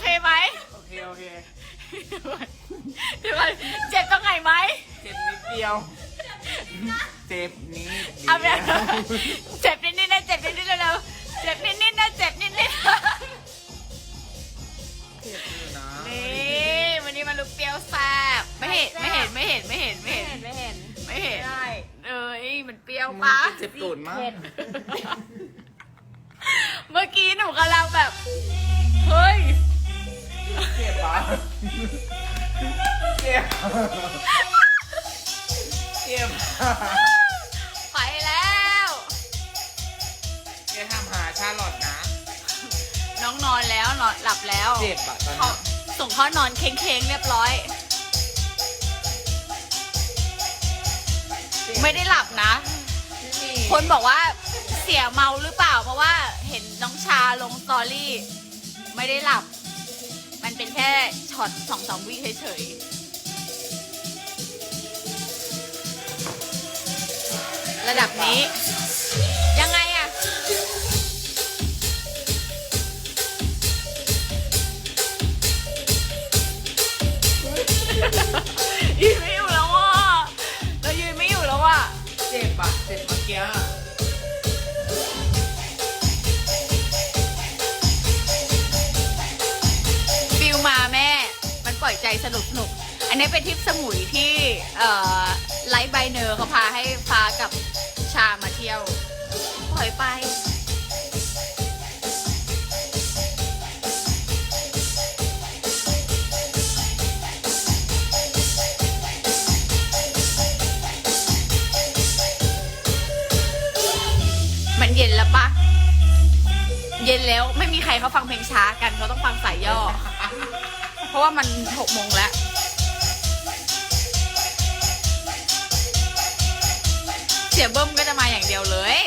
เคไหมโอเค โอเค เดี๋ยวก่อนเจ็บตรงไหนไหมเจ็บนิดเดียว เจ็บนิดเดียวเอาแบบเจ็บนิดนิดๆนะเจ็บนิดนิดๆเร็วๆเจ็บนิดนิดๆนะเจ็บนิดนิดเจ็บอยู่นะๆนี่วันนี้มาลุกเปรี้ยวแซ่บไม่เห็นไม่เห็นไม่เห็นไม่เห็นไม่เห็นไม่เห็นไม่เห็นได้เอ้ยมันเปรี้ยวมัปะนเจ็บตูดมากเผ็ดเมื่อกี้หนูกำลังแบบ เฮ้ย เจ็บปะเจ็บเจ็บไปแล้ว อย่าทำหาชาลอตนะ น้องนอนแล้วนอนหลับแล้วเจ็บอะตอนเขานี้ส่งเขานอนเค้งๆเรียบร้อยไม่ได้หลับนะคนบอกว่าเสียเมาหรือเปล่า เพราะว่าเห็นน้องชาลงสตอรี่ ไม่ได้หลับ เป็นแค่ช็อตสองสามวิเฉยๆ ระดับนี้ ยังไงอะยืนไม่อยู่แล้วอะเรายืนไม่อยู่แล้วอะ เจ็บอะเจ็บเมื่อกี้ อันนี้เป็นทริปสมุยที่ไลฟ์ไบเนอร์เขาพาให้ฟ้ากับชามาเที่ยวปล่อยไปมันเย็นแล้วปะ เย็นแล้วไม่มีใครเขาฟังเพลงช้ากันเขาต้องฟังสายย่อ เพราะว่ามันหกโมงแล้ว เสียเบิ้มก็จะมาอย่างเดียวเลย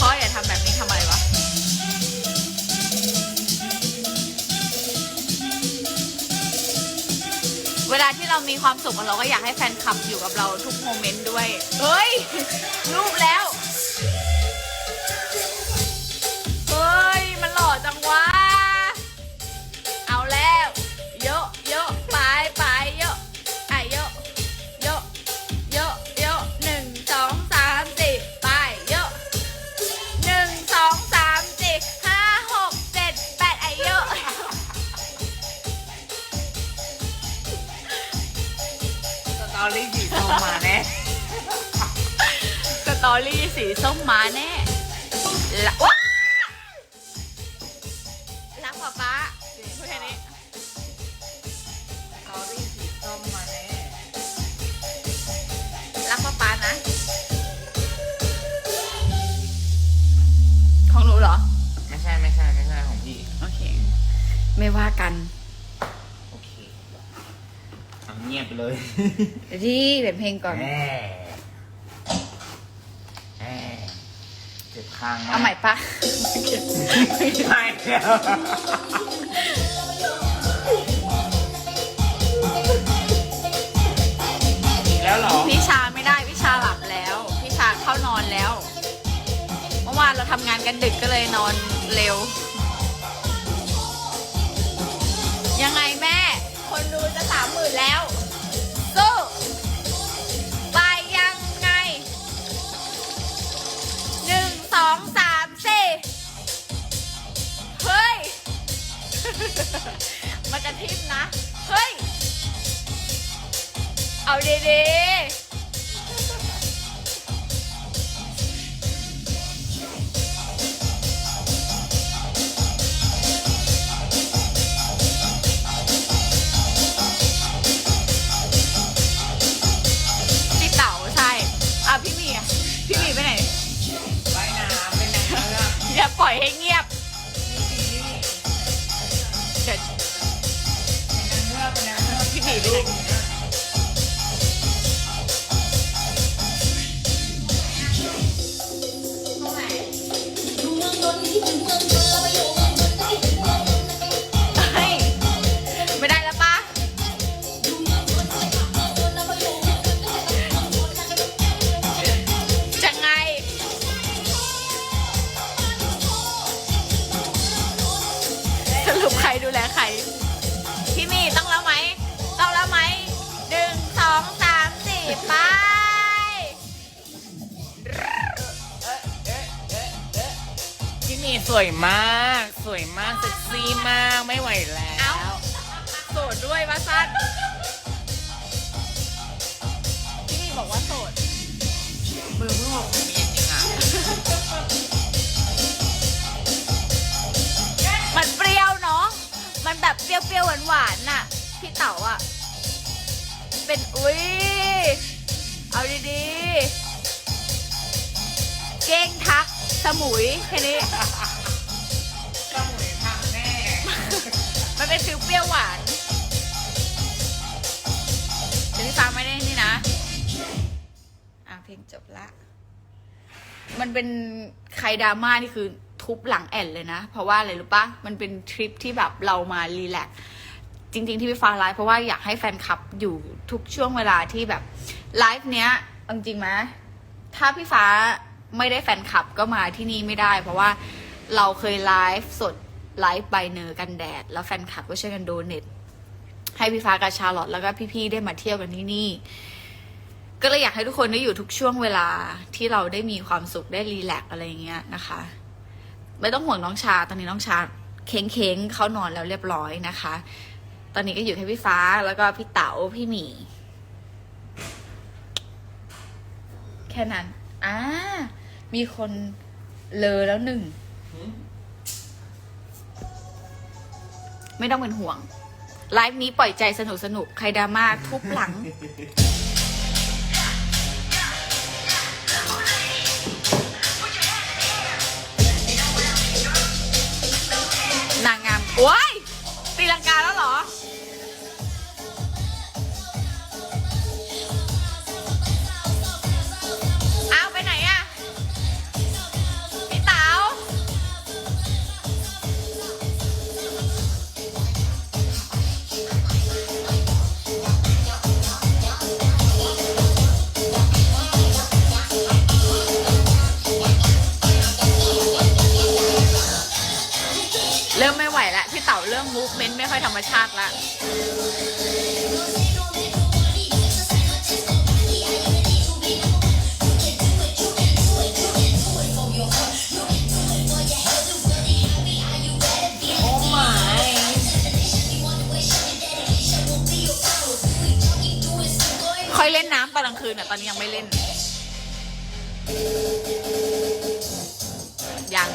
พ่ออย่าทำแบบนี้ทำไมวะ เวลาที่เรามีความสุขเราก็อยากให้แฟนคลับอยู่กับเราทุกโมเมนต์ด้วย เฮ้ย รูปแล้ว มมาแน่ละว้ารักป๊าป๊าพูดแค่นี้สตอรี่สีส้มมาแน่รักป๊าป๊านะ ของหนูเหรอ ไม่ใช่ไม่ใช่ไม่ใช่ของพี่ โอเค ไม่ว่ากันโอเคเอาเงียบไปเลย เดี๋ยวที่เปลี่ยนเพลงก่อน แหม่แหม่เจ็บข้างมากเอาใหม่ปะไม่แล้วอีกแล้วเหรอพี่ชาไม่ได้พี่ชาหลับแล้วพี่ชาเข้านอนแล้ว เมื่อวานเราทำงานกันดึกก็เลยนอนเร็ว ยังไง มันจะทิมนะ เฮ้ย เอาดีๆ สวยมาก สวยมากเซ็กซี่มากไม่ไหวแล้วเอ้าโสดด้วยว่าสั้นพี่นี่บอกว่าโสด มือมือมีค่ะมันเปรี้ยวเนาะ มันแบบเปรี้ยวๆหวานๆน่ะ พี่เต๋าอะเป็นอุ้ย เอาดีๆ เก้งทัก สมุยแค่นี้ ป็นฟิลเปรี้ยวหวานเดี๋ยวพี่ฟ้าไม่ได้นี่นะ อะเพลงจบละ มันเป็นใครดราม่านี่คือทุบหลังแอนเลยนะ เพราะว่าอะไรรู้ปะมันเป็นทริปที่แบบเรามารีแลกจริง ๆ ที่พี่ฟ้าไลฟ์เพราะว่าอยากให้แฟนคลับอยู่ทุกช่วงเวลาที่แบบไลฟ์เนี้ยจริงไหมถ้าพี่ฟ้าไม่ได้แฟนคลับก็มาที่นี่ไม่ได้ เพราะว่าเราเคยไลฟ์สด ไลฟ์ใบเนอร์กันแดด แล้วแฟนคลับก็ช่วยกันโดเนทให้พี่ฟ้ากับชาลอตแล้วก็พี่ๆได้มาเที่ยวกันที่นี่ ก็เลยอยากให้ทุกคนได้อยู่ทุกช่วงเวลาที่เราได้มีความสุขได้รีแลกอะไรอย่างเงี้ยนะคะ ไม่ต้องห่วงน้องชาตอนนี้น้องชาเค้งเค้งเขานอนแล้วเรียบร้อยนะคะ ตอนนี้ก็อยู่แค่พี่ฟ้าแล้วก็พี่เต๋าพี่หมี แค่นั้นอ่ามีคนเลอแล้วหนึ่ง ไม่ต้องเป็นห่วง ไลฟ์นี้ปล่อยใจสนุกสนุกๆใครดราม่าทุบหลัง นางงามโอ้ย เริ่มมูฟเมนต์ไม่ค่อยธรรมชาติละโอ้ไม่ค่อยเล่นน้ำตอนกลางคืนอะตอนนี้ยังไม่เล่น ยัง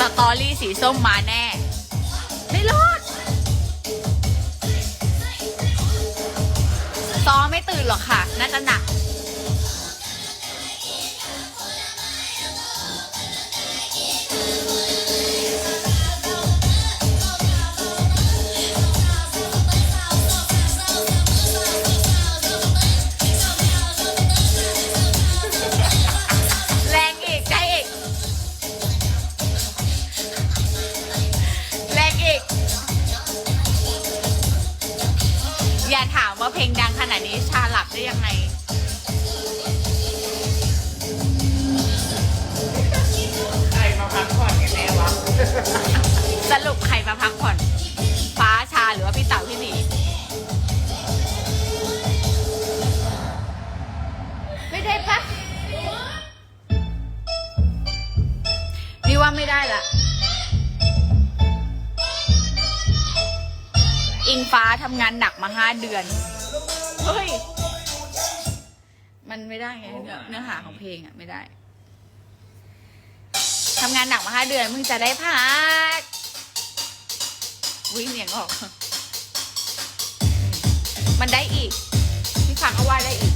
สตอรี่สีส้มมาแน่ ไม่รอดซ้อไม่ตื่นหรอกค่ะ น่าจะหนัก เพลงดังขนาดนี้ชาหลับได้ยังไงใครมาพักผ่อนกันแน่วะสรุปใครมาพักผ่อน ฟ้าชาหรือว่าพี่เต๋าพี่หมีไม่ได้ปะนี่ว่าไม่ได้ละอิงฟ้าทำงานหนักมาห้าเดือน เฮ้ย มันไม่ได้ไงเนื้อเนื้อหาของเพลงอะไม่ได้ทำงานหนักมาห้าเดือนมึงจะได้พักวิ่งเสียงออก มันได้อีก พี่ฟังก็ว่าได้อีก